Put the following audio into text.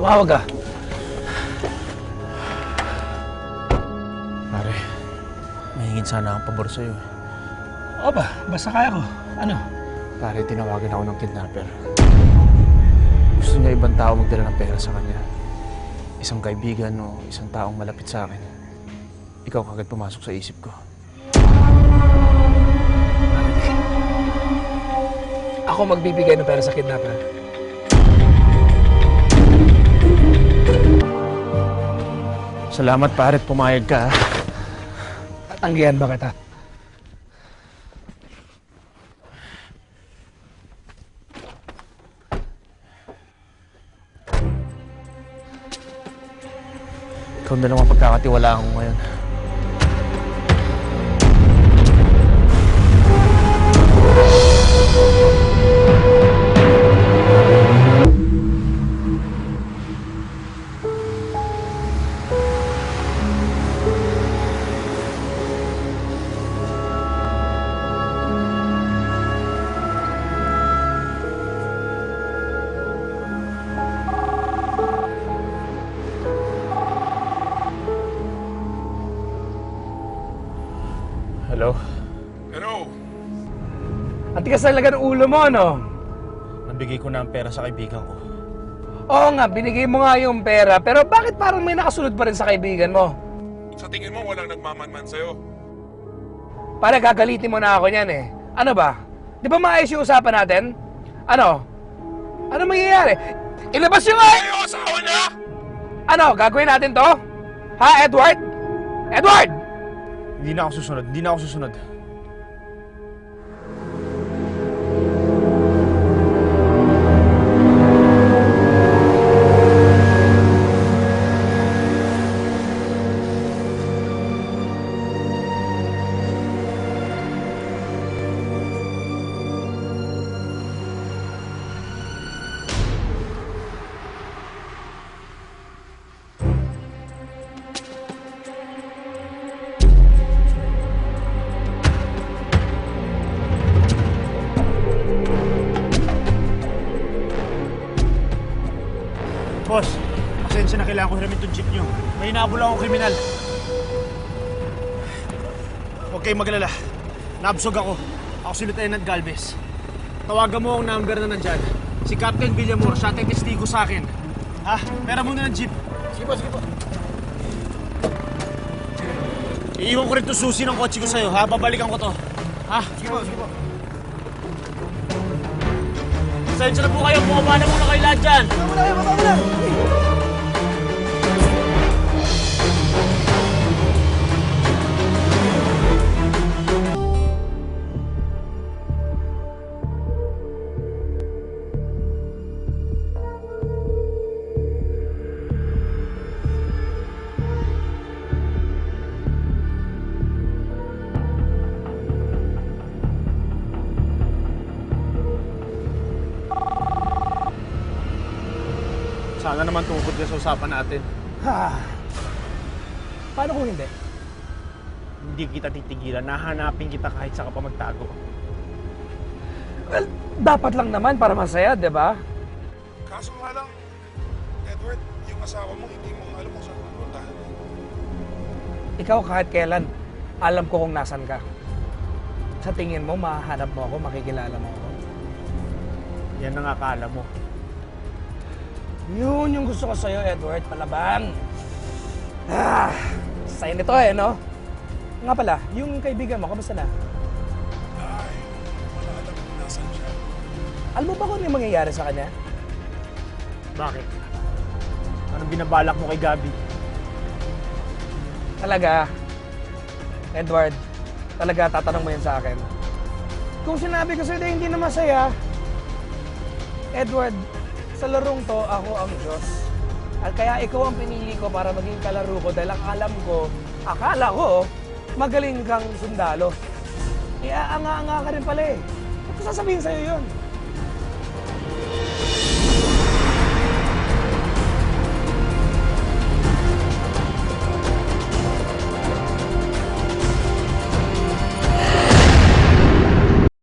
Tumawag ka. Pare, mahingin sana akong pabor sa'yo. O ba, basta kaya ko. Ano? Pare, tinawagan ako ng kidnapper. Gusto niya ibang tao magdala ng pera sa kanya. Isang kaibigan o isang taong malapit sa akin. Ikaw kagad pumasok sa isip ko. Ako magbibigay ng pera sa kidnapper. Salamat pare at pumayag ka. ha? Tatanggihan ba kita? Ikaw na lang ang pagkakatiwalaan ko ngayon. Hello? Hello? Ang tigas talaga ng ulo mo, no? Nabigay ko na ang pera sa kaibigan ko. Oo nga, binigay mo nga yung pera, pero bakit parang may nakasunod pa rin sa kaibigan mo? Sa tingin mo walang nagmamanman sa'yo? Para gagalitin mo na ako niyan eh. Ano ba? Di ba maayos yung usapan natin? Ano? Ano mangyayari? Ilabas yung ay! Ay, asawa niya! Ano, gagawin natin to? Ha, Edward? Edward! Hindi na ako susunod. Hindi na ako susunod. Boss, pasensya na kailangan ko hiramin itong jeep nyo. May inaabol akong kriminal. Huwag kayong maglala. Nabsog ako. Ako si Lieutenant Galvez. Tawagan mo ang number na nandyan. Si Captain Villamor, siya ang testigo sa akin. Ha? Pera muna ng jeep. Sige po, sige po. Iiwan ko rin susi ng kotse ko sa'yo, ha? Babalikan ko to. Ha? Sige po, sige po. Pasensya na po kayo. Bumaba na muna kayo lahat dyan. Sana naman tungkol ka sa usapan natin. Ha. Paano kung hindi? Hindi kita titigilan. Nahanapin kita kahit sa ka pa magtago. Well, dapat lang naman para masaya, di ba? Kaso nga lang, Edward, yung asawa mo, hindi mo alam kung saan pupunta. Ikaw kahit kailan, alam ko kung nasan ka. Sa tingin mo, mahanap mo ako, makikilala mo ako. Yan ang akala mo. Yun yung gusto ko sa'yo, Edward, palaban. Ah, sign ito eh, no? Nga pala, yung kaibigan mo, kamusta na? Ay, wala alam kung nasan siya. Alam mo ba kung ano yung mangyayari sa kanya? Bakit? Anong binabalak mo kay Gabi? Talaga, Edward, talaga tatanong mo yan sa akin. Kung sinabi ko sa'yo na hindi na masaya, Edward, sa larong to, ako ang Diyos. At kaya ikaw ang pinili ko para maging kalaro ko dahil ang alam ko, akala ko, magaling kang sundalo. Eh, anga-anga ka rin pala eh. Ba't ko sasabihin sa'yo yun?